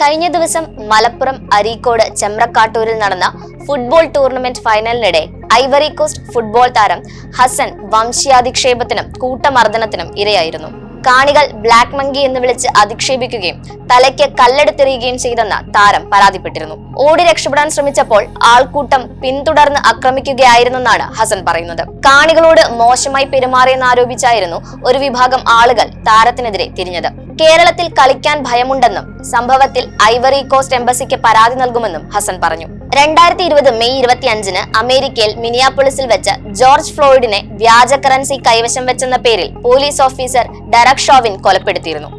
കഴിഞ്ഞ ദിവസം മലപ്പുറം അരീക്കോട് ചെമ്രക്കാട്ടൂരിൽ നടന്ന ഫുട്ബോൾ ടൂർണമെന്റ് ഫൈനലിനിടെ ഐവറി കോസ്റ്റ് ഫുട്ബോൾ താരം ഹസൻ വംശീയാധിക്ഷേപത്തിനും കൂട്ടമർദ്ദനത്തിനും ഇരയായിരുന്നു. കാണികൾ ബ്ലാക്ക് മങ്കി എന്ന് വിളിച്ച് അധിക്ഷേപിക്കുകയും തലയ്ക്ക് കല്ലെടുത്തെറിയുകയും ചെയ്തെന്ന് താരം പരാതിപ്പെട്ടിരുന്നു. ഓടി രക്ഷപ്പെടാൻ ശ്രമിച്ചപ്പോൾ ആൾക്കൂട്ടം പിന്തുടർന്ന് ആക്രമിക്കുകയായിരുന്നെന്നാണ് ഹസൻ പറയുന്നത്. കാണികളോട് മോശമായി പെരുമാറിയെന്ന് ആരോപിച്ചായിരുന്നു ഒരു വിഭാഗം ആളുകൾ താരത്തിനെതിരെ തിരിഞ്ഞത്. കേരളത്തിൽ കളിക്കാൻ ഭയമുണ്ടെന്നും സംഭവത്തിൽ ഐവറി കോസ്റ്റ് എംബസിക്ക് പരാതി നൽകുമെന്നും ഹസൻ പറഞ്ഞു. രണ്ടായിരത്തി ഇരുപത് മെയ് ഇരുപത്തി അഞ്ചിന് അമേരിക്കയിൽ മിനിയാപോളിസിൽ വെച്ച് ജോർജ് ഫ്ലോയിഡിനെ വ്യാജ കറൻസി കൈവശം വെച്ചെന്ന പേരിൽ പോലീസ് ഓഫീസർ ഡെറക് ഷോവിൻ കൊലപ്പെടുത്തിയിരുന്നു.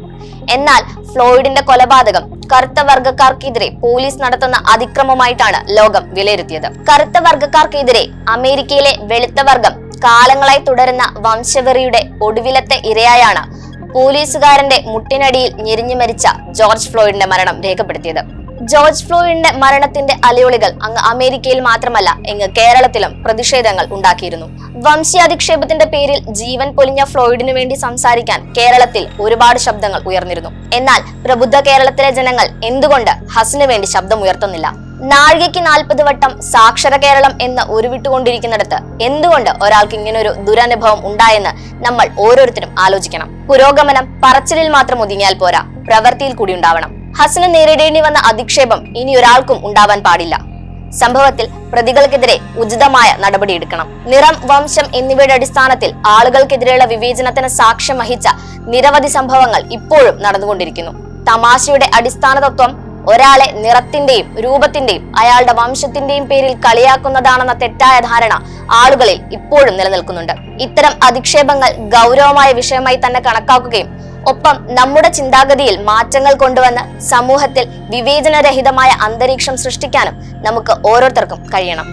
എന്നാൽ ഫ്ലോയിഡിന്റെ കൊലപാതകം കറുത്ത വർഗക്കാർക്കെതിരെ പോലീസ് നടത്തുന്ന അതിക്രമമായിട്ടാണ് ലോകം വിലയിരുത്തിയത്. കറുത്ത വർഗക്കാർക്കെതിരെ അമേരിക്കയിലെ വെളുത്ത വർഗം കാലങ്ങളായി തുടരുന്ന വംശവെറിയുടെ ഒടുവിലത്തെ ഇരയായാണ് പോലീസുകാരന്റെ മുട്ടിനടിയിൽ ഞെരിഞ്ഞു മരിച്ച ജോർജ് ഫ്ലോയിഡിന്റെ മരണം രേഖപ്പെടുത്തിയത്. ജോർജ് ഫ്ലോയിഡിന്റെ മരണത്തിന്റെ അലയൊളികൾ അങ്ങ് അമേരിക്കയിൽ മാത്രമല്ല ഇങ്ങ് കേരളത്തിലും പ്രതിഷേധങ്ങൾ ഉണ്ടാക്കിയിരുന്നു. വംശീയാധിക്ഷേപത്തിന്റെ പേരിൽ ജീവൻ പൊലിഞ്ഞ ഫ്ലോയിഡിനു വേണ്ടി സംസാരിക്കാൻ കേരളത്തിൽ ഒരുപാട് ശബ്ദങ്ങൾ ഉയർന്നിരുന്നു. എന്നാൽ പ്രബുദ്ധ കേരളത്തിലെ ജനങ്ങൾ എന്തുകൊണ്ട് ഹസിനു വേണ്ടി ശബ്ദം ഉയർത്തുന്നില്ല? നാഴികയ്ക്ക് നാൽപ്പത് വട്ടം സാക്ഷര കേരളം എന്ന് ഉരുവിട്ടുകൊണ്ടിരിക്കുന്നിടത്ത് എന്തുകൊണ്ട് ഒരാൾക്ക് ഇങ്ങനൊരു ദുരനുഭവം ഉണ്ടായെന്ന് നമ്മൾ ഓരോരുത്തരും ആലോചിക്കണം. പുരോഗമനം പറച്ചിലിൽ മാത്രം ഒതുങ്ങിയാൽ പോരാ പ്രവൃത്തിയിൽ കൂടി ഉണ്ടാവണം. ഹസന് നേരിടേണ്ടി വന്ന അധിക്ഷേപം ഇനി ഒരാൾക്കും ഉണ്ടാവാൻ പാടില്ല. സംഭവത്തിൽ പ്രതികൾക്കെതിരെ ഉചിതമായ നടപടിയെടുക്കണം നിറം വംശം എന്നിവയുടെ അടിസ്ഥാനത്തിൽ ആളുകൾക്കെതിരെയുള്ള വിവേചനത്തിന് സാക്ഷ്യം വഹിച്ച നിരവധി സംഭവങ്ങൾ ഇപ്പോഴും നടന്നുകൊണ്ടിരിക്കുന്നു. തമാശയുടെ അടിസ്ഥാന തത്വം ഒരാളെ നിറത്തിന്റെയും രൂപത്തിന്റെയും അയാളുടെ വംശത്തിന്റെയും പേരിൽ കളിയാക്കുന്നതാണെന്ന തെറ്റായ ധാരണ ആളുകളിൽ ഇപ്പോഴും നിലനിൽക്കുന്നുണ്ട്. ഇത്തരം അധിക്ഷേപങ്ങൾ ഗൗരവമായ വിഷയമായി തന്നെ കണക്കാക്കുകയും ഒപ്പം നമ്മുടെ ചിന്താഗതിയിൽ മാറ്റങ്ങൾ കൊണ്ടുവന്ന് സമൂഹത്തിൽ വിവേചനരഹിതമായ അന്തരീക്ഷം സൃഷ്ടിക്കാനും നമുക്ക് ഓരോരുത്തർക്കും കഴിയണം.